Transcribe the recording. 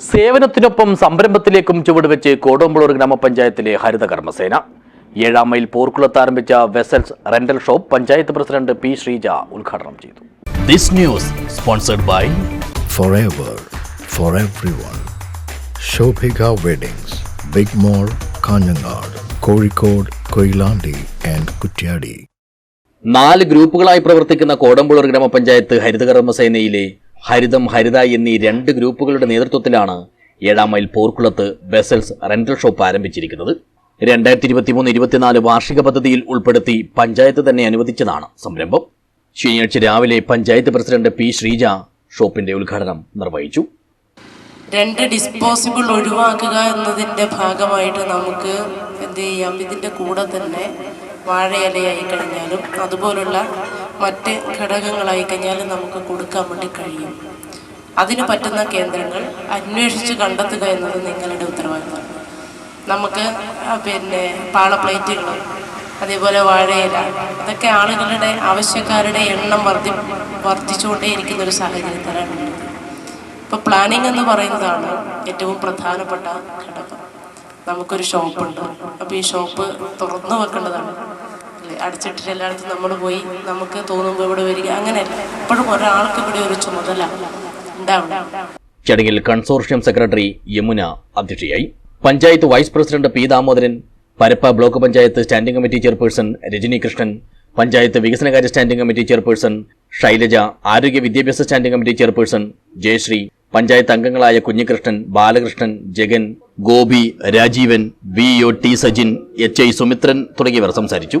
സേവനത്തിനൊപ്പം സംരംഭത്തിലേക്കും ചുവടുവെച്ച് കോടമ്പളൂർ ഗ്രാമപഞ്ചായത്തിലെ ഹരിത കർമ്മസേന ഏഴാം മൈൽ പോർക്കുളത്ത് ആരംഭിച്ച vessels rental shop panchayat president P Sreeja ഉദ്ഘാടനം ചെയ്തു. This news sponsored by for ever for every one Shobhika weddings big mall Kanhangad Kozhikode Koyilandy and Kuttiadi നാല് ഗ്രൂപ്പുകളായി പ്രവർത്തിക്കുന്ന കോടമ്പളൂർ ഗ്രാമപഞ്ചായത്ത് ഹരിത കർമ്മസേനയിലെ ഹരിതം ഹരിത എന്നീ രണ്ട് ഗ്രൂപ്പുകളുടെ നേതൃത്വത്തിലാണ് ഏഴാം മൈൽ പോർക്കുളത്ത് ബെസൽസ് റെന്റൽ ഷോപ്പ് ആരംഭിച്ചിരിക്കുന്നത്. രണ്ടായിരത്തി ഇരുപത്തിമൂന്ന് ഇരുപത്തിനാല് വാർഷിക പദ്ധതിയിൽ ഉൾപ്പെടുത്തി പഞ്ചായത്ത് തന്നെ അനുവദിച്ചതാണ് സംരംഭം. ശനിയാഴ്ച രാവിലെ പഞ്ചായത്ത് പ്രസിഡന്റ് പി ശ്രീജ ഷോപ്പിന്റെ ഉദ്ഘാടനം നിർവഹിച്ചു. രണ്ട് ഡിസ്പോസിബിൾ ഒഴിവാക്കുക എന്നതിന്റെ ഭാഗമായിട്ട് നമുക്ക് എന്ത് ചെയ്യാം? ഇതിന്റെ കൂടെ തന്നെ വാഴയിലയായി കഴിഞ്ഞാലും അതുപോലുള്ള മറ്റ് ഘടകങ്ങളായി കഴിഞ്ഞാൽ നമുക്ക് കൊടുക്കാൻ വേണ്ടി കഴിയും. അതിന് പറ്റുന്ന കേന്ദ്രങ്ങൾ അന്വേഷിച്ച് കണ്ടെത്തുക എന്നത് നിങ്ങളുടെ ഉത്തരവാദിത്തമാണ് നമുക്ക് പിന്നെ പാള അതേപോലെ വാഴയില ഇതൊക്കെ ആളുകളുടെ ആവശ്യക്കാരുടെ എണ്ണം വർദ്ധി വർദ്ധിച്ചുകൊണ്ടേയിരിക്കുന്ന ഒരു സാഹചര്യത്തിലാണ് ഇപ്പോൾ പ്ലാനിങ് എന്ന് പറയുന്നതാണ് ഏറ്റവും പ്രധാനപ്പെട്ട ഘടകം. നമുക്കൊരു ഷോപ്പ് ഉണ്ട്. അപ്പോൾ ഈ ഷോപ്പ് തുറന്നു വെക്കേണ്ടതാണ്. അടച്ചിട്ടിട്ട് എല്ലായിടത്തും നമ്മൾ പോയി നമുക്ക് തോന്നുമ്പോൾ ഇവിടെ വരിക. അങ്ങനെയല്ല എപ്പോഴും ഒരാൾക്ക് ഇവിടെ ഒരു ചുമതല ഉണ്ടാവണം. ചടങ്ങിൽ കൺസോർഷ്യം സെക്രട്ടറി യമുന അധ്യക്ഷയായി. Panchayat vice president P Damodaran Parappa block panchayat standing committee chairperson Rajani Krishnan panchayat വികസനകാര്യ സ്റ്റാൻഡിംഗ് കമ്മിറ്റി ചെയർപേഴ്സൺ ശൈലജ ആരോഗ്യ വിദ്യാഭ്യാസ standing committee chairperson Jayasree panchayat അംഗങ്ങളായ Kunhikrishnan Balakrishnan Jagan Gopi Rajeevan V O T Sajin H I Sumithran തുടങ്ങിയവർ സംസാരിച്ചു.